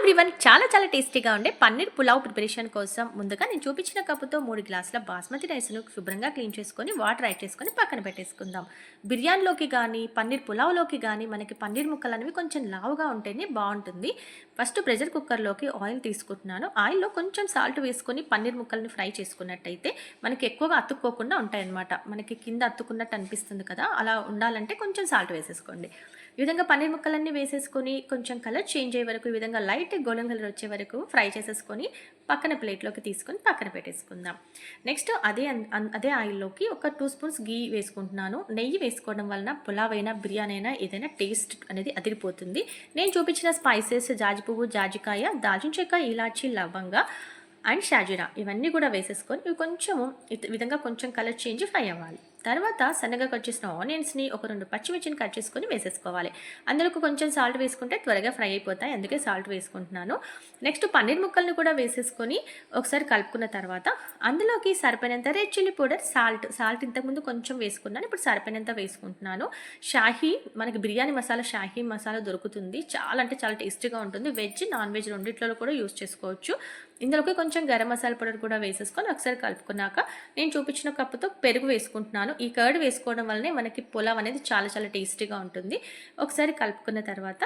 Everyone చాలా చాలా టేస్టీగా ఉండే పన్నీర్ పులావ్ ప్రిపరేషన్ కోసం ముందుగా నేను చూపించిన కప్పుతో మూడు గ్లాసుల బాస్మతి రైస్ను శుభ్రంగా క్లీన్ చేసుకొని వాటర్ యాడ్ చేసుకొని పక్కన పెట్టేసుకుందాం. బిర్యానీలోకి కానీ పన్నీర్ పులావ్లోకి కానీ మనకి పన్నీర్ ముక్కలు అనేవి కొంచెం లావుగా ఉంటేనే బాగుంటుంది. ఫస్ట్ ప్రెషర్ కుక్కర్లోకి ఆయిల్ తీసుకుంటున్నాను. ఆయిల్లో కొంచెం సాల్ట్ వేసుకొని పన్నీర్ ముక్కల్ని ఫ్రై చేసుకున్నట్టయితే మనకి ఎక్కువగా అతుక్కోకుండా ఉంటాయన్నమాట. మనకి కింద అతుక్కున్నట్టు అనిపిస్తుంది కదా అలా ఉండాలంటే కొంచెం సాల్ట్ వేసేసుకోండి. ఈ విధంగా పన్నీర్ ముక్కలన్నీ వేసేసుకొని కొంచెం కలర్ చేంజ్ అయ్యే వరకు ఈ విధంగా లైట్ గోల్డెన్ కలర్ వచ్చే వరకు ఫ్రై చేసేసుకొని పక్కన ప్లేట్లోకి తీసుకొని పక్కన పెట్టేసుకుందాం. నెక్స్ట్ అదే అన్- అదే ఆయిల్లోకి ఒక టూ స్పూన్స్ గీ వేసుకుంటున్నాను. నెయ్యి వేసుకోవడం వలన పులావ్ అయినా బిర్యానీ అయినా ఏదైనా టేస్ట్ అనేది అదిరిపోతుంది. నేను చూపించిన స్పైసెస్ జాజి పువ్వు జాజికాయ దాల్చిన చెక్క ఇలాచి లవంగా అండ్ షాజీరా ఇవన్నీ కూడా వేసేసుకొని ఇవి కొంచెం విధంగా కొంచెం కలర్ చేంజ్ ఫ్రై అవ్వాలి. తర్వాత సన్నగా కట్ చేసిన ఆనియన్స్ని ఒక రెండు పచ్చిమిర్చిని కట్ చేసుకొని వేసేసుకోవాలి. అందులోకి కొంచెం సాల్ట్ వేసుకుంటే త్వరగా ఫ్రై అయిపోతాయి. అందుకే సాల్ట్ వేసుకుంటున్నాను. నెక్స్ట్ పన్నీర్ ముక్కల్ని కూడా వేసేసుకొని ఒకసారి కలుపుకున్న తర్వాత అందులోకి సరిపోయినంత red chilli powder salt salt ఇంతకుముందు కొంచెం వేసుకున్నాను. ఇప్పుడు సరిపోయినంత వేసుకుంటున్నాను. షాహీ మనకి బిర్యానీ మసాలా షాహీ మసాలా దొరుకుతుంది. చాలా అంటే చాలా టేస్టీగా ఉంటుంది. వెజ్ నాన్ వెజ్ రెండిట్లో కూడా యూస్ చేసుకోవచ్చు. ఇందులోకి కొంచెం గరం మసాలా పౌడర్ కూడా వేసేసుకొని ఒకసారి కలుపుకున్నాక నేను చూపించిన కప్పుతో పెరుగు వేసుకుంటున్నాను. ఈ కర్డ్ వేసుకోవడం వల్లనే మనకి పులావ్ అనేది చాలా చాలా టేస్టీగా ఉంటుంది. ఒకసారి కలుపుకున్న తర్వాత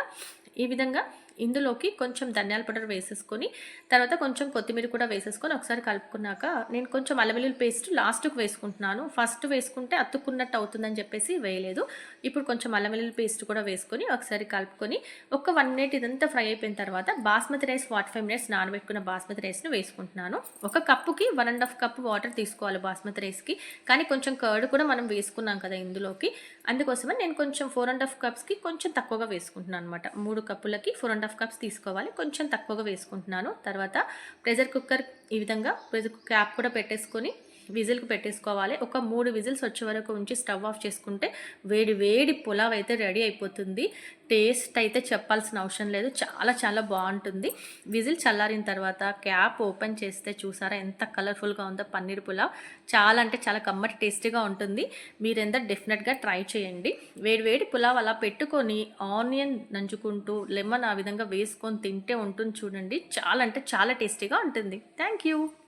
ఈ విధంగా ఇందులోకి కొంచెం ధనియాల పౌడర్ వేసేసుకొని తర్వాత కొంచెం కొత్తిమీర కూడా వేసేసుకొని ఒకసారి కలుపుకున్నాక నేను కొంచెం అల్లం వెల్లుల్లి పేస్ట్ లాస్ట్కి వేసుకుంటున్నాను. ఫస్ట్ వేసుకుంటే అతుక్కున్నట్టు అవుతుందని చెప్పేసి వేయలేదు. ఇప్పుడు కొంచెం అల్లం వెల్లుల్లి పేస్ట్ కూడా వేసుకొని ఒకసారి కలుపుకొని ఒక వన్ మినిట్ ఇదంతా ఫ్రై అయిపోయిన తర్వాత basmati rice forty five minutes నానబెట్టుకున్న బాస్మతి రైస్ని వేసుకుంటున్నాను. ఒక కప్పుకి one and half cup water తీసుకోవాలి బాస్మతి రైస్కి. కానీ కొంచెం కర్డ్ కూడా మనం వేసుకున్నాం కదా ఇందులోకి. అందుకోసమే నేను కొంచెం ఫోర్ అండ్ హాఫ్ కప్స్కి కొంచెం తక్కువగా వేసుకుంటున్నాను అనమాట మూడు కప్పులకి ఫోర్ అండ్ హాఫ్ కప్స్ తీసుకోవాలి. కొంచెం తక్కువగా వేసుకుంటున్నాను. తర్వాత ప్రెషర్ కుక్కర్ ఈ విధంగా ప్రెషర్ క్యాప్ కూడా పెట్టేసుకొని విజిల్కి పెట్టేసుకోవాలి. ఒక మూడు విజిల్స్ వచ్చే వరకు ఉంచి స్టవ్ ఆఫ్ చేసుకుంటే వేడి వేడి పులావ్ అయితే రెడీ అయిపోతుంది. టేస్ట్ అయితే చెప్పాల్సిన అవసరం లేదు. చాలా చాలా బాగుంటుంది. విజిల్ చల్లారిన తర్వాత క్యాప్ ఓపెన్ చేస్తే చూసారా ఎంత కలర్ఫుల్గా ఉందో పన్నీర్ పులావ్. చాలా అంటే చాలా కమ్మటి టేస్టీగా ఉంటుంది. మీరెంత డెఫినెట్గా ట్రై చేయండి. వేడి వేడి పులావ్ అలా పెట్టుకొని ఆనియన్ నంచుకుంటూ లెమన్ ఆ విధంగా వేసుకొని తింటే ఉంటుంది చూడండి. చాలా అంటే చాలా టేస్టీగా ఉంటుంది. Thank you